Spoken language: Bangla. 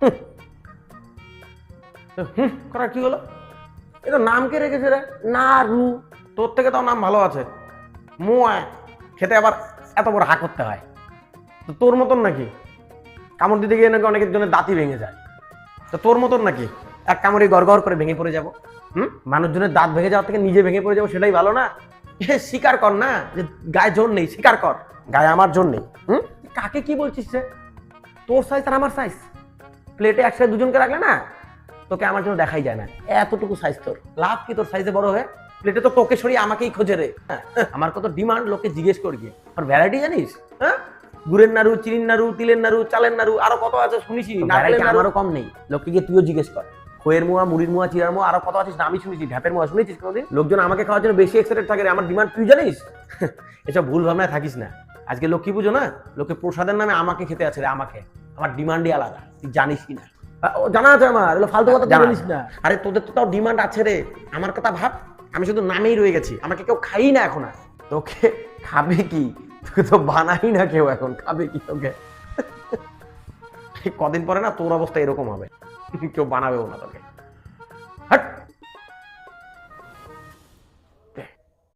হুম। করার কি হলো? এ তো নাম রেখেছে রে? নারু। তোর থেকে তো নাম ভালো আছে। মোয়া খেতে আবার এত বড় হা করতে হয়। তো তোর মতন নাকি? কামড় দিতে গিয়ে নাকি অনেকের জন্য দাঁতই ভেঙে যায়। তো তোর মতন নাকি? এক কামড়ে গড় গড় করে ভেঙে পড়ে যাব। হুম? মানুষজনের দাঁত ভেঙে যাওয়ার থেকে নিজে ভেঙে পড়ে যাব সেটাই ভালো না? এ, স্বীকার কর না যে গায়ে জোর নেই, স্বীকার কর। গায়ে আমার জোর নেই। হুম? কাকে কি বলছিস রে? তোর সাইজ আর আমার সাইজ প্লেটে একসাথে দুজনকে রাখলে না তোকে আমার জন্য দেখাই যায় না। এতটুকু সাইজ তোর। লাভ কি তোর সাইজে বড় হয়ে? প্লেটে তো তোকে সরিয়ে আমাকেই খোঁজে রে। হ্যাঁ, আমার কত ডিমান্ড লোকে জিজ্ঞেস করি আর ভ্যারাইটি জানিস? হ্যাঁ? গুড়ের নাড়ু চিনির নাড়ু তিলের নাড়ু চালের নাড়ু আরও কত আছে শুনিছি? আমারও কম নেই। লোককে গিয়ে তুইও জিজ্ঞেস কর। খোয়ের মোয়া মুড়ির মোয়া চিরার মোয়া আরও কত আছিস আমি শুনেছি। ঢ্যাপের মোয়া শুনেছিস কোনোদিন? লোকজন আমাকে খাওয়ার জন্য বেশি এক্সাইটেড থাকে আমার ডিমান্ড তুই জানিস? এসব ভুল ভাবনায় থাকিস না। আজকে লক্ষ্মী পুজো না? লোকে প্রসাদের নামে আমাকে খেতে আছে রে আমাকে। আমার ডিমান্ডই আলাদা তুই জানিস কি না ও, জানা আছে আমার ফালতু কথা জানিস না। আরে তোদের তো তাও ডিমান্ড আছে রে। আমার কথা ভাব আমি শুধু নামেই রয়ে গেছি। আমাকে কেউ খাই না এখন আর। তোকে খাবে কি? তোকে তো বানাই না কেউ এখন খাবে কি তোকে? কদিন পরে না তোর অবস্থা এরকম হবে। কেউ বানাবেও না তোকে।